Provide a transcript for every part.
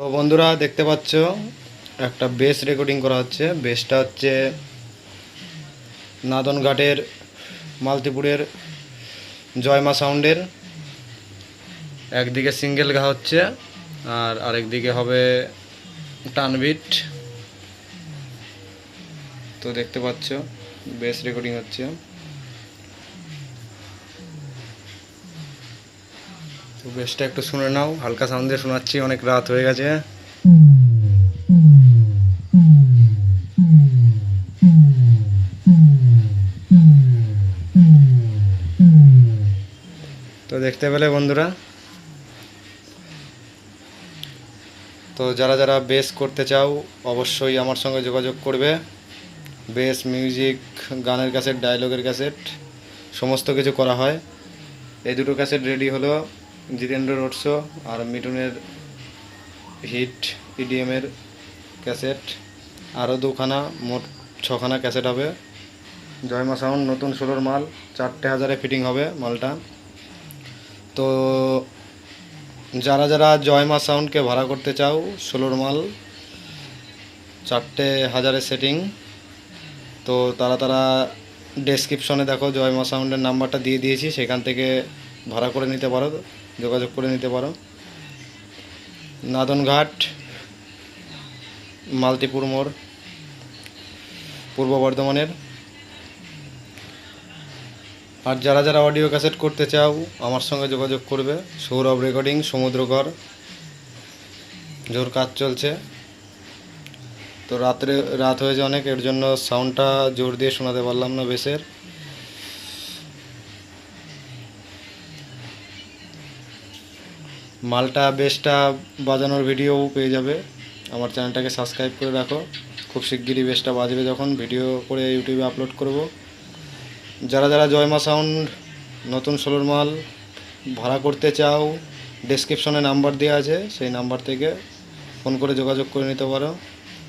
তো বন্ধুরা দেখতে পাচ্ছ, একটা বেস রেকর্ডিং করা হচ্ছে। বেসটা হচ্ছে নাদনঘাটের, মালতিপুরের জয়মা সাউন্ডের। একদিকে সিঙ্গেল ঘা হচ্ছে, আর আরেকদিকে হবে টানবিট তো দেখতে পাচ্ছ, বেস রেকর্ডিং হচ্ছে। তো বেসটা একটু শুনে নাও। হালকা সাউন্ড দিয়ে শোনাচ্ছি, অনেক রাত হয়ে গেছে। তো দেখতে পেলে বন্ধুরা। তো যারা যারা বেস করতে চাও, অবশ্যই আমার সঙ্গে যোগাযোগ করবে। বেস মিউজিক গানের ক্যাসেট ডায়লগের ক্যাসেট সমস্ত কিছু করা হয়। এই দুটো ক্যাসেট রেডি হলো। জিতেন্দ্র রোডশো আর মিঠুনের হিট ইডিএমের ক্যাসেট। আরও দুখানা, মোট ছখানা ক্যাসেট হবে। জয়মা সাউন্ড, নতুন ষোলোর মাল, চারটে হাজারে ফিটিং হবে মালটা। তো যারা যারা জয়মা সাউন্ডকে ভাড়া করতে চাও, ষোলোর মাল, চারটে হাজারের সেটিং। তো তারা তারা ডেসক্রিপশনে দেখো জয়মা সাউন্ডের নাম্বারটা দিয়ে দিয়েছি, সেখান থেকে ভাড়া করে নিতে পারো। যোগাযোগ করে নিতে পারো। নাদনঘাট, মালতিপুর মোড়, পূর্ব বর্ধমানের। আর যারা যারা অডিও ক্যাসেট করতে চাও, আমার সঙ্গে যোগাযোগ করবে। সৌরভ রেকর্ডিং সমুদ্রকর জোর কাজ চলছে। তো রাত্রে, রাত হয়েছে অনেক, এর জন্য সাউন্ডটা জোর দিয়ে শোনাতে পারলাম না বেসের। মালটা, বেসটা বাজানোর ভিডিও পেয়ে যাবে। আমার চ্যানেলটাকে সাবস্ক্রাইব করে রাখো। খুব শিগগিরই বেসটা বাজবে যখন ভিডিও করে ইউটিউবে আপলোড করব। যারা যারা জয়মা সাউন্ড নতুন ষোলোর মাল ভাড়া করতে চাও ডেসক্রিপশনে নাম্বার দেওয়া আছে, সেই নাম্বার থেকে ফোন করে যোগাযোগ করে নিতে পারো।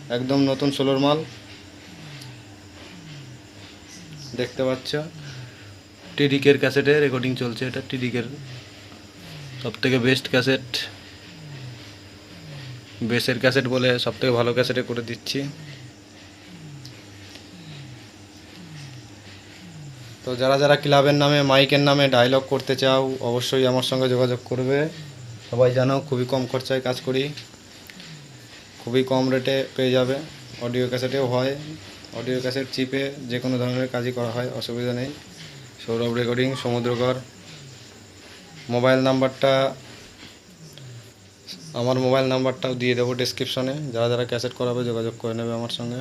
একদম নতুন ষোলোর মাল। দেখতে পাচ্ছ? টিডিকের ক্যাসেটে রেকর্ডিং চলছে। এটা টিডিকের সব থেকে বেস্ট ক্যাসেট বেসের ক্যাসেট বলে সব থেকে ভালো ক্যাসেটে করে দিচ্ছি। তো যারা যারা ক্লাবের নামে, মাইকের নামে ডায়লগ করতে চাও, অবশ্যই আমার সঙ্গে যোগাযোগ করবে। সবাই জানো, খুবই কম খরচায় কাজ করি। খুবই কম রেটে পেয়ে যাবে। অডিও ক্যাসেটেও হয়। অডিও ক্যাসেট চিপে যে কোনো ধরনের কাজই করা হয়, অসুবিধা নেই। সৌরভ রেকর্ডিং সমুদ্রকর। মোবাইল নাম্বারটা, আমার মোবাইল নাম্বারটাও দিয়ে দেবো ডিসক্রিপশনে যারা যারা ক্যাসেট করাবে, যোগাযোগ করে নেবে আমার সঙ্গে।